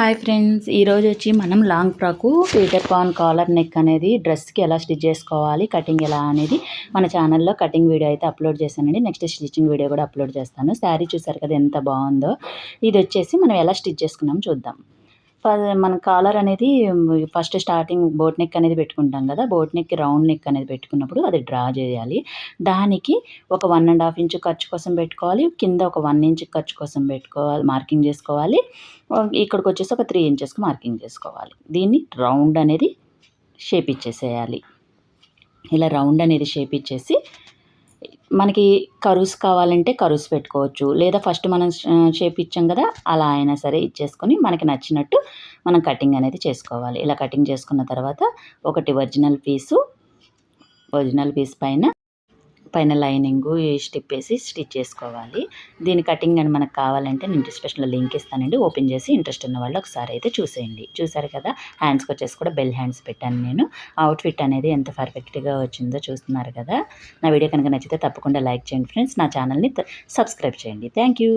Hi friends ఈరోజు వచ్చి మనం long frock Peter Pan collar neck అనేది డ్రెస్కి ఎలా స్టిచ్ చేసుకోవాలి కటింగ్ ఎలా అనేది మన ఛానల్లో కటింగ్ వీడియో అయితే అప్లోడ్ చేశానండి. నెక్స్ట్ స్టిచ్చింగ్ వీడియో కూడా అప్లోడ్ చేస్తాను. శారీ చూసారు కదా ఎంత బాగుందో. ఇది వచ్చేసి మనం ఎలా స్టిచ్ చేసుకున్నాం చూద్దాం. మన కాలర్ అనేది ఫస్ట్ స్టార్టింగ్ బోట్ నెక్ అనేది పెట్టుకుంటాం కదా బోట్ నెక్ రౌండ్ నెక్ అనేది పెట్టుకున్నప్పుడు అది డ్రా చేయాలి. దానికి ఒక వన్ అండ్ హాఫ్ ఇంచ్ ఖర్చు కోసం పెట్టుకోవాలి కింద ఒక వన్ ఇంచ్ ఖర్చు కోసం పెట్టుకోవాలి మార్కింగ్ చేసుకోవాలి. ఇక్కడికి వచ్చేసి ఒక త్రీ ఇంచెస్కి మార్కింగ్ చేసుకోవాలి. దీన్ని రౌండ్ అనేది షేప్ ఇచ్చేసేయాలి. ఇలా రౌండ్ అనేది షేప్ ఇచ్చేసి మనకి కరుస్ కావాలంటే కరుస్ పెట్టుకోవచ్చు. లేదా ఫస్ట్ మనం షేప్ ఇచ్చాం కదా అలా అయినా సరే ఇచ్చేసుకొని మనకి నచ్చినట్టు మనం కటింగ్ అనేది చేసుకోవాలి. ఇలా కటింగ్ చేసుకున్న తర్వాత ఒకటి ఒరిజినల్ పీసు ఒరిజినల్ పీస్ పైన పైన లైనింగ్ స్టిప్ వేసి స్టిచ్ చేసుకోవాలి. దీని కటింగ్ అని మనకు కావాలంటే నేను డిస్క్రిప్షన్లో లింక్ ఇస్తానండి. ఓపెన్ చేసి ఇంట్రెస్ట్ ఉన్న వాళ్ళు ఒకసారి అయితే చూసేయండి. చూసారు కదా హ్యాండ్స్కి వచ్చేసి కూడా బెల్ హ్యాండ్స్ పెట్టాను నేను. అవుట్ఫిట్ అనేది ఎంత పర్ఫెక్ట్గా వచ్చిందో చూస్తున్నారు కదా. నా వీడియో కనుక నచ్చితే తప్పకుండా లైక్ చేయండి ఫ్రెండ్స్. నా ఛానల్ని సబ్స్క్రైబ్ చేయండి. Thank you.